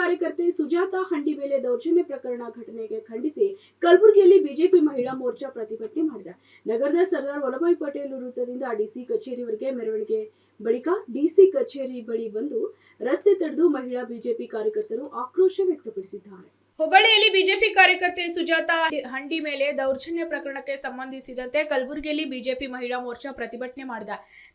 ಕಾರ್ಯಕರ್ತೆ ಸುಜಾತಾ ಹಂಡಿ ಮೇಲೆ ದೌರ್ಜನ್ಯ ಪ್ರಕರಣ ಘಟನೆಗೆ ಖಂಡಿಸಿ ಕಲಬುರಗಿಯಲ್ಲಿ ಬಿಜೆಪಿ ಮಹಿಳಾ ಮೋರ್ಚಾ ಪ್ರತಿಭಟನೆ ಮಾಡಿದೆ. ನಗರದ ಸರ್ದಾರ್ ವಲ್ಲಭಾಯಿ ಪಟೇಲ್ ವೃತ್ತದಿಂದ ಡಿಸಿ ಕಚೇರಿವರೆಗೆ ಮೆರವಣಿಗೆ ಬಳಿಕ ಡಿಸಿ ಕಚೇರಿ ಬಳಿ ಬಂದು ರಸ್ತೆ ತಡೆದು ಮಹಿಳಾ ಬಿಜೆಪಿ ಕಾರ್ಯಕರ್ತರು ಆಕ್ರೋಶ ವ್ಯಕ್ತಪಡಿಸಿದ್ದಾರೆ. ಹುಬ್ಬಳ್ಳಿಯಲ್ಲಿ ಬಿಜೆಪಿ ಕಾರ್ಯಕರ್ತೆ ಸುಜಾತ ಹಂಡಿ ಮೇಲೆ ದೌರ್ಜನ್ಯ ಪ್ರಕರಣಕ್ಕೆ ಸಂಬಂಧಿಸಿದಂತೆ ಕಲಬುರಗಿಯಲ್ಲಿ ಬಿಜೆಪಿ ಮಹಿಳಾ ಮೋರ್ಚಾ ಪ್ರತಿಭಟನೆ ಮಾಡಿದ.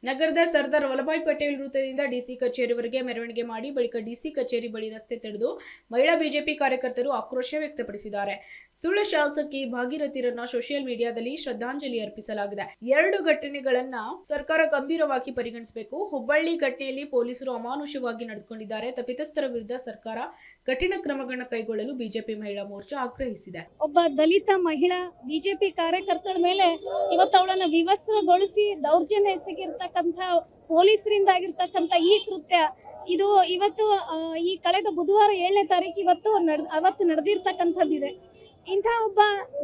ನಗರದ ಸರ್ದಾರ್ ವಲ್ಲಭಾಯ್ ಪಟೇಲ್ ವೃತ್ತದಿಂದ ಡಿಸಿ ಕಚೇರಿವರೆಗೆ ಮೆರವಣಿಗೆ ಮಾಡಿ ಬಳಿಕ ಡಿಸಿ ಕಚೇರಿ ಬಳಿ ರಸ್ತೆ ತಡೆದು ಮಹಿಳಾ ಬಿಜೆಪಿ ಕಾರ್ಯಕರ್ತರು ಆಕ್ರೋಶ ವ್ಯಕ್ತಪಡಿಸಿದ್ದಾರೆ. ಸುಳ್ಳು ಶಾಸಕಿ ಭಾಗೀರಥಿರನ್ನ ಸೋಷಿಯಲ್ ಮೀಡಿಯಾದಲ್ಲಿ ಶ್ರದ್ಧಾಂಜಲಿ ಅರ್ಪಿಸಲಾಗಿದೆ. ಎರಡು ಘಟನೆಗಳನ್ನ ಸರ್ಕಾರ ಗಂಭೀರವಾಗಿ ಪರಿಗಣಿಸಬೇಕು. ಹುಬ್ಬಳ್ಳಿ ಘಟನೆಯಲ್ಲಿ ಪೊಲೀಸರು ಅಮಾನುಷವಾಗಿ ನಡೆದುಕೊಂಡಿದ್ದಾರೆ. ತಪ್ಪಿತಸ್ಥರ ವಿರುದ್ಧ ಸರ್ಕಾರ ಕಠಿಣ ಕ್ರಮಗಳನ್ನು ಕೈಗೊಳ್ಳಲು ಬಿಜೆಪಿ ಮಹಿಳಾ ಮೋರ್ಚಾ ಆಗ್ರಹಿಸಿದೆ. ಒಬ್ಬ ದಲಿತ ಮಹಿಳಾ ಬಿಜೆಪಿ ಕಾರ್ಯಕರ್ತರ ಮೇಲೆ ಇವತ್ತು ಅವಳನ್ನ ವಿವಸ್ತ್ರಗೊಳಿಸಿ ದೌರ್ಜನ್ಯ ಎಸಗಿರ್ತಕ್ಕಂಥ, ಪೊಲೀಸರಿಂದ ಆಗಿರ್ತಕ್ಕಂಥ ಈ ಕೃತ್ಯ, ಇದು ಇವತ್ತು ಈ ಕಳೆದ ಬುಧವಾರ ಏಳನೇ ತಾರೀಕು ಇವತ್ತು ಅವತ್ತು ನಡೆದಿರ್ತಕ್ಕಂಥದ್ದಿದೆ ಇಂಥ ಒಬ್ಬ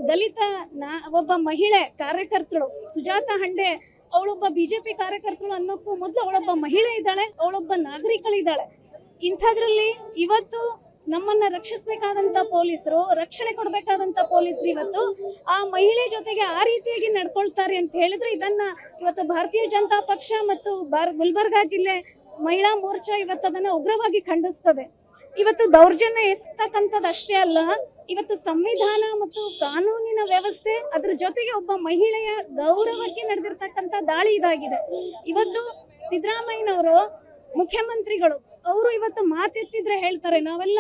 ದಲಿತ ನಾ, ಒಬ್ಬ ಮಹಿಳೆ ಕಾರ್ಯಕರ್ತಳು ಸುಜಾತ ಹಂಡೆ, ಅವಳೊಬ್ಬ ಬಿಜೆಪಿ ಕಾರ್ಯಕರ್ತರು ಅನ್ನೋಕ್ಕೂ ಮೊದಲು ಅವಳೊಬ್ಬ ಮಹಿಳೆ ಇದ್ದಾಳೆ, ಅವಳೊಬ್ಬ ನಾಗರಿಕಳಿದ್ದಾಳೆ. ಇಂಥದ್ರಲ್ಲಿ ಇವತ್ತು ನಮ್ಮನ್ನ ರಕ್ಷಿಸಬೇಕಾದಂತ ಪೊಲೀಸರು, ರಕ್ಷಣೆ ಕೊಡಬೇಕಾದಂತ ಪೊಲೀಸರು ಇವತ್ತು ಆ ಮಹಿಳೆ ಜೊತೆಗೆ ಆ ರೀತಿಯಾಗಿ ನಡ್ಕೊಳ್ತಾರೆ ಅಂತ ಹೇಳಿದ್ರೆ ಇದನ್ನ ಇವತ್ತು ಭಾರತೀಯ ಜನತಾ ಪಕ್ಷ ಮತ್ತು ಬಾರ್, ಗುಲ್ಬರ್ಗಾ ಜಿಲ್ಲೆ ಮಹಿಳಾ ಮೋರ್ಚಾ ಇವತ್ತು ಅದನ್ನ ಉಗ್ರವಾಗಿ ಖಂಡಿಸ್ತದೆ. ಇವತ್ತು ದೌರ್ಜನ್ಯ ಎಸ್ತಕ್ಕಂಥದ್ದು ಅಷ್ಟೇ ಅಲ್ಲ, ಇವತ್ತು ಸಂವಿಧಾನ ಮತ್ತು ಕಾನೂನಿನ ವ್ಯವಸ್ಥೆ ಅದ್ರ ಜೊತೆಗೆ ಒಬ್ಬ ಮಹಿಳೆಯ ಗೌರವಕ್ಕೆ ನಡೆದಿರ್ತಕ್ಕಂಥ ದಾಳಿ ಇದಾಗಿದೆ. ಇವತ್ತು ಸಿದ್ದರಾಮಯ್ಯನವರು ಮುಖ್ಯಮಂತ್ರಿಗಳು ಅವರು ಇವತ್ತು ಮಾತೆತ್ತಿದ್ರೆ ಹೇಳ್ತಾರೆ ನಾವೆಲ್ಲ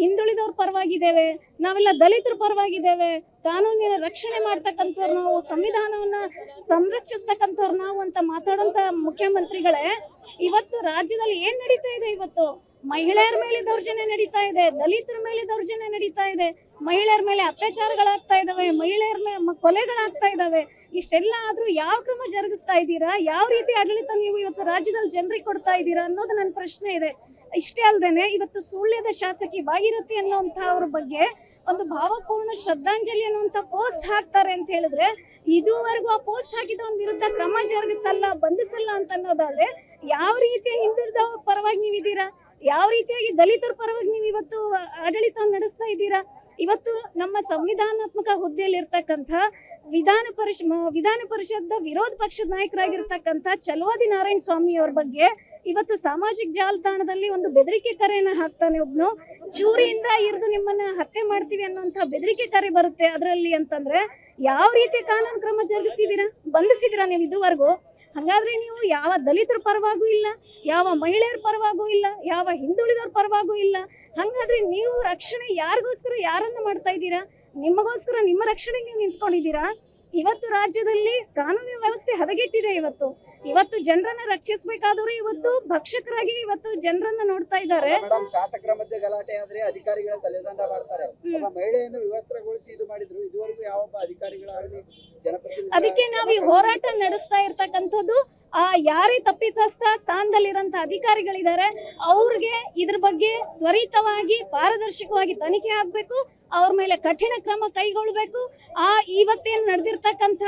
ಹಿಂದುಳಿದವ್ರ ಪರವಾಗಿದ್ದೇವೆ, ನಾವೆಲ್ಲ ದಲಿತರ ಪರವಾಗಿದ್ದೇವೆ, ಕಾನೂನಿನ ರಕ್ಷಣೆ ಮಾಡ್ತಕ್ಕಂಥವ್ರು ನಾವು, ಸಂವಿಧಾನವನ್ನ ಸಂರಕ್ಷಿಸ್ತಕ್ಕಂಥವ್ರು ನಾವು ಅಂತ ಮಾತಾಡೋಂಥ ಮುಖ್ಯಮಂತ್ರಿಗಳೇ, ಇವತ್ತು ರಾಜ್ಯದಲ್ಲಿ ಏನ್ ನಡೀತಾ ಇದೆ ಇವತ್ತು? ಮಹಿಳೆಯರ ಮೇಲೆ ದೌರ್ಜನ್ಯ ನಡೀತಾ ಇದೆ, ದಲಿತರ ಮೇಲೆ ದೌರ್ಜನ್ಯ ನಡೀತಾ ಇದೆ, ಮಹಿಳೆಯರ ಮೇಲೆ ಅತ್ಯಾಚಾರಗಳಾಗ್ತಾ ಇದಾವೆ ಮಹಿಳೆಯರ ಮೇಲೆ ಕೊಲೆಗಳಾಗ್ತಾ ಇದಾವೆ ಇಷ್ಟೆಲ್ಲ ಆದ್ರೂ ಯಾವ ಕ್ರಮ ಜರುಗಿಸ್ತಾ ಇದ್ದೀರಾ? ಯಾವ ರೀತಿ ಆಡಳಿತ ನೀವು ಇವತ್ತು ರಾಜ್ಯದಲ್ಲಿ ಜನರಿಗೆ ಕೊಡ್ತಾ ಇದ್ದೀರಾ ಅನ್ನೋದು ನನ್ನ ಪ್ರಶ್ನೆ ಇದೆ. ಇಷ್ಟೇ ಅಲ್ದೇನೆ ಇವತ್ತು ಸುಳ್ಯದ ಶಾಸಕಿ ಭಾಗಿರಥಿ ಅನ್ನೋಂಥ ಅವ್ರ ಬಗ್ಗೆ ಒಂದು ಭಾವಪೂರ್ಣ ಶ್ರದ್ಧಾಂಜಲಿ ಅನ್ನುವಂಥ ಪೋಸ್ಟ್ ಹಾಕ್ತಾರೆ ಅಂತ ಹೇಳಿದ್ರೆ, ಇದುವರೆಗೂ ಆ ಪೋಸ್ಟ್ ಒಂದು ವಿರುದ್ಧ ಕ್ರಮ ಜರುಗಿಸಲ್ಲ, ಬಂಧಿಸಲ್ಲ ಅಂತ ಅನ್ನೋದಾದ್ರೆ ಯಾವ ರೀತಿಯ ಹಿಂದುಳಿದ ಪರವಾಗಿ ನೀವಿದ್ದೀರಾ? ಯಾವ ರೀತಿಯಾಗಿ ದಲಿತರ ಪರವಾಗಿ ನೀವು ಇವತ್ತು ಆಡಳಿತ ನಡೆಸ್ತಾ ಇದ್ದೀರಾ? ಇವತ್ತು ನಮ್ಮ ಸಂವಿಧಾನಾತ್ಮಕ ಹುದ್ದೆಯಲ್ಲಿ ಇರ್ತಕ್ಕಂಥ ವಿಧಾನ ಪರಿಷ್, ವಿಧಾನ ಪರಿಷತ್ ವಿರೋಧ ಪಕ್ಷದ ನಾಯಕರಾಗಿರ್ತಕ್ಕಂಥ ಚಲುವಾದಿ ನಾರಾಯಣ ಸ್ವಾಮಿ ಅವ್ರ ಬಗ್ಗೆ ಇವತ್ತು ಸಾಮಾಜಿಕ ಜಾಲತಾಣದಲ್ಲಿ ಒಂದು ಬೆದರಿಕೆ ಕರೆಯನ್ನ ಹಾಕ್ತಾನೆ ಒಬ್ನು. ಚೂರಿಯಿಂದ ಇರಿದು ನಿಮ್ಮನ್ನ ಹತ್ಯೆ ಮಾಡ್ತೀವಿ ಅನ್ನೋಂಥ ಬೆದರಿಕೆ ಕರೆ ಬರುತ್ತೆ ಅದರಲ್ಲಿ ಅಂತಂದ್ರೆ, ಯಾವ ರೀತಿ ಕಾನೂನು ಕ್ರಮ ಜರುಗಿಸಿದೀರಾ? ಬಂಧಿಸಿದಿರಾ ನೀವು ಇದುವರೆಗೂ? ಹಾಗಾದ್ರೆ ನೀವು ಯಾವ ದಲಿತರ ಪರವಾಗೂ ಇಲ್ಲ, ಯಾವ ಮಹಿಳೆಯರ ಪರವಾಗೂ ಇಲ್ಲ, ಯಾವ ಹಿಂದುಳಿದವ್ರ ಪರವಾಗೂ ಇಲ್ಲ. ಹಾಗಾದ್ರೆ ನೀವು ರಕ್ಷಣೆ ಯಾರಿಗೋಸ್ಕರ ಯಾರನ್ನ ಮಾಡ್ತಾ ಇದ್ದೀರಾ? ನಿಮಗೋಸ್ಕರ ನಿಮ್ಮ ರಕ್ಷಣೆಗೆ ನೀವು ನಿಂತ್ಕೊಂಡಿದ್ದೀರಾ? ಇವತ್ತು ರಾಜ್ಯದಲ್ಲಿ ಕಾನೂನು ವ್ಯವಸ್ಥೆ ಹದಗೆಟ್ಟಿದೆ ಇವತ್ತು. ಇವತ್ತು ಜನರನ್ನ ರಕ್ಷಿಸಬೇಕಾದವರು ಇವತ್ತು ಭಕ್ಷಕರಾಗಿ ಇವತ್ತು ಜನರನ್ನ ನೋಡ್ತಾ ಇದ್ದಾರೆ. ಶಾಸಕರ ಮಧ್ಯೆ ಗಲಾಟೆ ಆದ್ರೆ ಅಧಿಕಾರಿಗಳ ತಲೆದಂಡ ಮಾಡ್ತಾರೆ. ಮಹಿಳೆಯನ್ನು ವಿವಸ್ತ್ರಗೊಳಿಸಿ ಇದು ಮಾಡಿದ್ರು. ಇದುವರೆಗೂ ಯಾವೊಬ್ಬ ಅಧಿಕಾರಿಗಳಾಗಲಿ ಅದಕ್ಕೆ ನಾವು ಈ ಹೋರಾಟ ನಡೆಸ್ತಾ ಇರ್ತಕ್ಕಂಥದ್ದು ಆ ಯಾರೇ ತಪ್ಪಿತಸ್ಥ ಸ್ಥಾನದಲ್ಲಿರುವಂತ ಅಧಿಕಾರಿಗಳಿದ್ದಾರೆ ಅವ್ರಿಗೆ ಇದ್ರ ಬಗ್ಗೆ ತ್ವರಿತವಾಗಿ ಪಾರದರ್ಶಕವಾಗಿ ತನಿಖೆ ಆಗಬೇಕು. ಅವ್ರ ಮೇಲೆ ಕಠಿಣ ಕ್ರಮ ಕೈಗೊಳ್ಬೇಕು ಆ ಇವತ್ತೇನು ನಡೆದಿರ್ತಕ್ಕಂಥ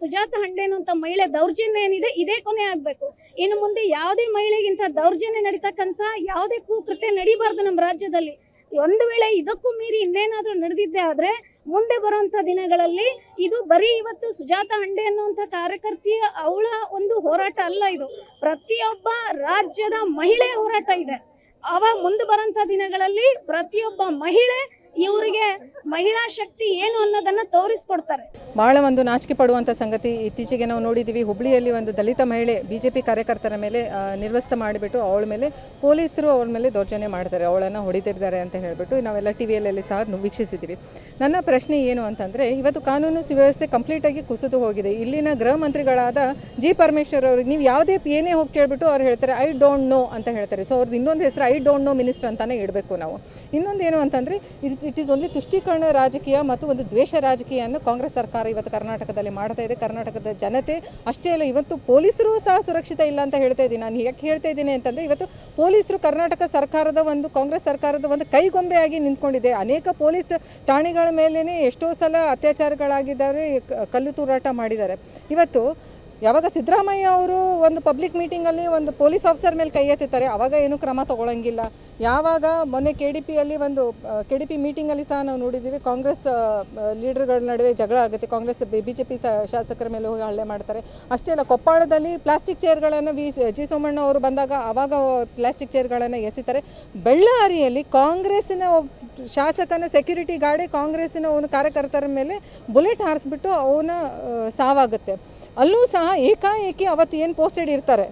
ಸುಜಾತ ಹಂಡೆ ಅಂತ ಮಹಿಳೆ ದೌರ್ಜನ್ಯ ಏನಿದೆ, ಇದೇ ಕೊನೆ ಆಗಬೇಕು. ಇನ್ನು ಮುಂದೆ ಯಾವುದೇ ಮಹಿಳೆಗಿಂತ ದೌರ್ಜನ್ಯ ನಡೀತಕ್ಕಂಥ ಯಾವುದೇ ಕುಕೃತ್ಯ ನಡೀಬಾರ್ದು ನಮ್ಮ ರಾಜ್ಯದಲ್ಲಿ. ಒಂದು ವೇಳೆ ಇದಕ್ಕೂ ಮೀರಿ ಇನ್ನೇನಾದರೂ ನಡೆದಿದ್ದೆ ಆದರೆ, ಮುಂದೆ ಬರುವಂಥ ದಿನಗಳಲ್ಲಿ ಇದು ಬರೀ ಇವತ್ತು ಸುಜಾತ ಹಂಡೆ ಅನ್ನುವಂಥ ಕಾರ್ಯಕರ್ತೆಯ ಅವಳ ಒಂದು ಹೋರಾಟ ಅಲ್ಲ ಇದು. ಪ್ರತಿಯೊಬ್ಬ ರಾಜ್ಯದ ಮಹಿಳೆ ಹೋರಾಟ ಇದೆ. ಅವ ಮುಂದೆ ಬರೋಂಥ ದಿನಗಳಲ್ಲಿ ಪ್ರತಿಯೊಬ್ಬ ಮಹಿಳೆ ಇವರಿಗೆ ಮಹಿಳಾ ಶಕ್ತಿ ಏನು ಅನ್ನೋದನ್ನ ತೋರಿಸ್ಕೊಡ್ತಾರೆ. ಬಹಳ ಒಂದು ನಾಚಿಕೆ ಪಡುವಂತ ಸಂಗತಿ. ಇತ್ತೀಚೆಗೆ ನಾವು ನೋಡಿದ್ದೀವಿ ಹುಬ್ಳಿಯಲ್ಲಿ ಒಂದು ದಲಿತ ಮಹಿಳೆ ಬಿಜೆಪಿ ಕಾರ್ಯಕರ್ತರ ಮೇಲೆ ನಿರ್ವಸ್ತ ಮಾಡಿಬಿಟ್ಟು ಅವಳ ಮೇಲೆ ಪೊಲೀಸರು ಅವಳ ಮೇಲೆ ದೌರ್ಜನ್ಯ ಮಾಡ್ತಾರೆ. ಅವಳನ್ನು ಹೊಡಿತಿದ್ದಾರೆ ಅಂತ ಹೇಳಿಬಿಟ್ಟು ನಾವೆಲ್ಲ ಟಿ ಸಹ ವೀಕ್ಷಿಸಿದ್ದೀವಿ ನನ್ನ ಪ್ರಶ್ನೆ ಏನು ಅಂತಂದರೆ, ಇವತ್ತು ಕಾನೂನು ಸುವ್ಯವಸ್ಥೆ ಕಂಪ್ಲೀಟಾಗಿ ಕುಸಿದು ಹೋಗಿದೆ. ಇಲ್ಲಿನ ಗೃಹ ಮಂತ್ರಿಗಳಾದ ಜಿ. ಪರಮೇಶ್ವರ್ ಅವ್ರಿಗೆ ನೀವು ಯಾವುದೇ ಏನೇ ಹೋಗಿ ಕೇಳಿಬಿಟ್ಟು ಅವ್ರು ಹೇಳ್ತಾರೆ ಐ ಡೋಂಟ್ ನೋ ಅಂತ ಹೇಳ್ತಾರೆ. ಸೊ ಅವ್ರದ್ದು ಇನ್ನೊಂದು ಹೆಸರು ಐ ಡೋಂಟ್ ನೋ ಮಿನಿಸ್ಟರ್ ಅಂತಾನೆ ಇಡಬೇಕು ನಾವು. ಇನ್ನೊಂದು ಏನು ಅಂತಂದರೆ, ಇದು ಇಟ್ ಈಸ್ ಓನ್ಲಿ ತುಷ್ಟೀಕರಣ ರಾಜಕೀಯ ಮತ್ತು ಒಂದು ದ್ವೇಷ ರಾಜಕೀಯವನ್ನು ಕಾಂಗ್ರೆಸ್ ಸರ್ಕಾರ ಇವತ್ತು ಕರ್ನಾಟಕದಲ್ಲಿ ಮಾಡ್ತಾ ಇದೆ. ಕರ್ನಾಟಕದ ಜನತೆ ಅಷ್ಟೇ ಅಲ್ಲ, ಇವತ್ತು ಪೊಲೀಸರು ಸಹ ಸುರಕ್ಷಿತ ಇಲ್ಲ ಅಂತ ಹೇಳ್ತಾ ಇದ್ದೀನಿ. ನಾನು ಯಾಕೆ ಹೇಳ್ತಾ ಇದ್ದೀನಿ ಅಂತಂದರೆ, ಇವತ್ತು ಪೊಲೀಸರು ಕರ್ನಾಟಕ ಸರ್ಕಾರದ ಒಂದು, ಕಾಂಗ್ರೆಸ್ ಸರ್ಕಾರದ ಒಂದು ಕೈಗೊಂಬೆಯಾಗಿ ನಿಂತ್ಕೊಂಡಿದೆ. ಅನೇಕ ಪೊಲೀಸ್ ಠಾಣೆಗಳ ಮೇಲೇ ಎಷ್ಟೋ ಸಲ ಅತ್ಯಾಚಾರಗಳಾಗಿದ್ದಾರೆ ಕಲ್ಲು ತೂರಾಟ ಮಾಡಿದ್ದಾರೆ. ಇವತ್ತು ಯಾವಾಗ ಸಿದ್ದರಾಮಯ್ಯ ಅವರು ಒಂದು ಪಬ್ಲಿಕ್ ಮೀಟಿಂಗಲ್ಲಿ ಒಂದು ಪೊಲೀಸ್ ಆಫೀಸರ್ ಮೇಲೆ ಕೈ ಎತ್ತಿದ್ದಾರೆ ಅವಾಗ ಏನು ಕ್ರಮ ತಗೊಳ್ಳಂಗಿಲ್ಲ ಯಾವಾಗ ಮೊನ್ನೆ ಕೆ ಡಿ ಪಿಯಲ್ಲಿ ಒಂದು ಕೆ ಡಿ ಪಿ ಮೀಟಿಂಗಲ್ಲಿ ಸಹ ನಾವು ನೋಡಿದ್ದೀವಿ ಕಾಂಗ್ರೆಸ್ ಲೀಡರ್ಗಳ ನಡುವೆ ಜಗಳ ಆಗುತ್ತೆ. ಕಾಂಗ್ರೆಸ್, ಬಿ ಜೆ ಪಿ ಶಾಸಕರ ಮೇಲೆ ಹೋಗಿ ಹಳ್ಳೆ ಮಾಡ್ತಾರೆ. ಅಷ್ಟೇ ಅಲ್ಲ, ಕೊಪ್ಪಳದಲ್ಲಿ ಪ್ಲಾಸ್ಟಿಕ್ ಚೇರ್ಗಳನ್ನು ವಿ, ಜಿ ಸೋಮಣ್ಣ ಅವರು ಬಂದಾಗ ಆವಾಗ ಪ್ಲಾಸ್ಟಿಕ್ ಚೇರ್ಗಳನ್ನು ಎಸಿತಾರೆ. ಬೆಳ್ಳಾರಿಯಲ್ಲಿ ಕಾಂಗ್ರೆಸ್ಸಿನ ಶಾಸಕನ ಸೆಕ್ಯೂರಿಟಿ ಗಾರ್ಡೇ ಕಾಂಗ್ರೆಸ್ಸಿನ ಅವನ ಕಾರ್ಯಕರ್ತರ ಮೇಲೆ ಬುಲೆಟ್ ಹಾರಿಸ್ಬಿಟ್ಟು ಅವನ ಸಾವಾಗುತ್ತೆ. ಅಲ್ಲೂ ಸಹ ಏಕಾಏಕಿ ಅವತ್ತು ಏನು ಪೋಸ್ಟೆಡ್ ಇರ್ತಾರೆ?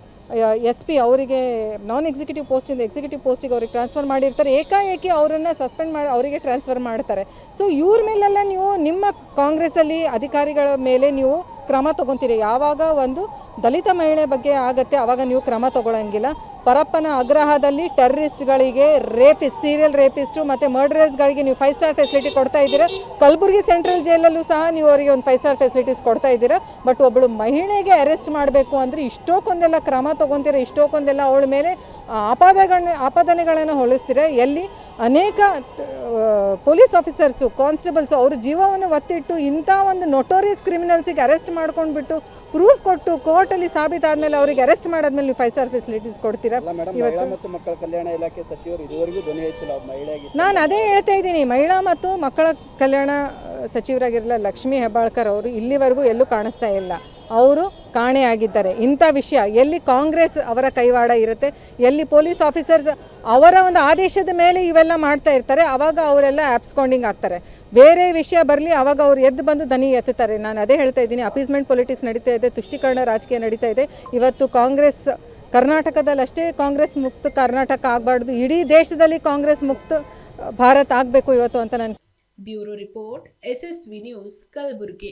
ಎಸ್ ಪಿ ಅವರಿಗೆ ನಾನ್ ಎಕ್ಸಿಕ್ಯೂಟಿವ್ ಪೋಸ್ಟಿಂದ ಎಕ್ಸಿಕ್ಯೂಟಿವ್ ಪೋಸ್ಟಿಗೆ ಅವ್ರಿಗೆ ಟ್ರಾನ್ಸ್ಫರ್ ಮಾಡಿರ್ತಾರೆ. ಏಕಾಏಕಿ ಅವರನ್ನು ಸಸ್ಪೆಂಡ್ ಮಾಡಿ, ಅವರಿಗೆ ಟ್ರಾನ್ಸ್ಫರ್ ಮಾಡ್ತಾರೆ. ಸೊ ಇವ್ರ ಮೇಲೆಲ್ಲ ನೀವು ನಿಮ್ಮ ಕಾಂಗ್ರೆಸ್ಸಲ್ಲಿ ಅಧಿಕಾರಿಗಳ ಮೇಲೆ ನೀವು ಕ್ರಮ ತಗೊತೀರಿ. ಯಾವಾಗ ಒಂದು ದಲಿತ ಮಹಿಳೆ ಬಗ್ಗೆ ಆಗುತ್ತೆ ಆವಾಗ ನೀವು ಕ್ರಮ ತಗೊಳ್ಳಂಗಿಲ್ಲ ಪರಪ್ಪನ ಆಗ್ರಹದಲ್ಲಿ ಟೆರರಿಸ್ಟ್ಗಳಿಗೆ ರೇಪಿಸ್ಟ್ ಸೀರಿಯಲ್ ರೇಪಿಸ್ಟು ಮತ್ತು ಮರ್ಡರರ್ಸ್ಗಳಿಗೆ ನೀವು ಫೈವ್ ಸ್ಟಾರ್ ಫೆಸಿಲಿಟಿ ಕೊಡ್ತಾ ಇದ್ದೀರಾ. ಕಲಬುರಗಿ ಸೆಂಟ್ರಲ್ ಜೈಲಲ್ಲೂ ಸಹ ನೀವು ಅವರಿಗೆ ಒಂದು ಫೈವ್ ಸ್ಟಾರ್ ಫೆಸಿಲಿಟೀಸ್ ಕೊಡ್ತಾ ಇದ್ದೀರಾ. ಬಟ್ ಒಬ್ಬಳು ಮಹಿಳೆಗೆ ಅರೆಸ್ಟ್ ಮಾಡಬೇಕು ಅಂದರೆ ಇಷ್ಟೋಕೊಂದೆಲ್ಲ ಕ್ರಮ ತೊಗೊತೀರ ಇಷ್ಟೋಕೊಂದೆಲ್ಲ ಅವಳ ಮೇಲೆ ಆಪಾದಗಳನ್ನ ಆಪಾದನೆಗಳನ್ನು ಹೊಲಿಸ್ತೀರ. ಎಲ್ಲಿ ಅನೇಕ ಪೊಲೀಸ್ ಆಫೀಸರ್ಸು ಕಾನ್ಸ್ಟೇಬಲ್ಸು ಅವ್ರ ಜೀವವನ್ನು ಒತ್ತಿಟ್ಟು ಇಂಥ ಒಂದು ನೊಟೋರಿಯಸ್ ಕ್ರಿಮಿನಲ್ಸಿಗೆ ಅರೆಸ್ಟ್ ಮಾಡ್ಕೊಂಡ್ಬಿಟ್ಟು ಪ್ರೂಫ್ ಕೊಟ್ಟು ಕೋರ್ಟಲ್ಲಿ ಸಾಬೀತಾದ್ಮೇಲೆ ಅವರಿಗೆ ಅರೆಸ್ಟ್ ಮಾಡಾದ್ಮೇಲೆ ನೀವು ಫೈವ್ ಸ್ಟಾರ್ ಫೆಸಿಲಿಟೀಸ್ ಕೊಡ್ತೀರಾ? ಮತ್ತು ಮಕ್ಕಳ ಕಲ್ಯಾಣ ಇಲಾಖೆ ಸಚಿವರು ಇದುವರೆಗೂ ಧ್ವನಿ ನಾನು ಅದೇ ಹೇಳ್ತಾ ಇದ್ದೀನಿ. ಮಹಿಳಾ ಮತ್ತು ಮಕ್ಕಳ ಕಲ್ಯಾಣ ಸಚಿವರಾಗಿರಲ್ಲ ಲಕ್ಷ್ಮೀ ಹೆಬ್ಬಾಳ್ಕರ್ ಅವರು ಇಲ್ಲಿವರೆಗೂ ಎಲ್ಲೂ ಕಾಣಿಸ್ತಾ ಇಲ್ಲ. ಅವರು ಕಾಣೆಯಾಗಿದ್ದಾರೆ ಇಂಥ ವಿಷಯ ಎಲ್ಲಿ ಕಾಂಗ್ರೆಸ್ ಅವರ ಕೈವಾಡ ಇರುತ್ತೆ ಎಲ್ಲಿ ಪೊಲೀಸ್ ಆಫೀಸರ್ಸ್ ಅವರ ಒಂದು ಆದೇಶದ ಮೇಲೆ ಇವೆಲ್ಲ ಮಾಡ್ತಾ ಇರ್ತಾರೆ ಅವಾಗ ಅವರೆಲ್ಲ ಆ್ಯಪ್ಸ್ಕೊಂಡಿಂಗ್ ಆಗ್ತಾರೆ. ಬೇರೆ ವಿಷಯ ಬರಲಿ, ಅವಾಗ ಅವ್ರು ಎದ್ದು ಬಂದು ದನಿ ಎತ್ತುತ್ತಾರೆ. ನಾನು ಅದೇ ಹೇಳ್ತಾ ಇದ್ದೀನಿ ಅಪೀಸ್ಮೆಂಟ್ ಪೊಲಿಟಿಕ್ಸ್ ನಡೀತಾ ಇದೆ, ತುಷ್ಟೀಕರಣ ರಾಜಕೀಯ ನಡೀತಾ ಇದೆ. ಇವತ್ತು ಕಾಂಗ್ರೆಸ್, ಕರ್ನಾಟಕದಲ್ಲಿ ಅಷ್ಟೇ ಕಾಂಗ್ರೆಸ್ ಮುಕ್ತ ಕರ್ನಾಟಕ ಆಗಬಾರ್ದು, ಇಡೀ ದೇಶದಲ್ಲಿ ಕಾಂಗ್ರೆಸ್ ಮುಕ್ತ ಭಾರತ ಆಗಬೇಕು ಇವತ್ತು ಅಂತ ನಾನು bureau report S S V news, Kalaburagi.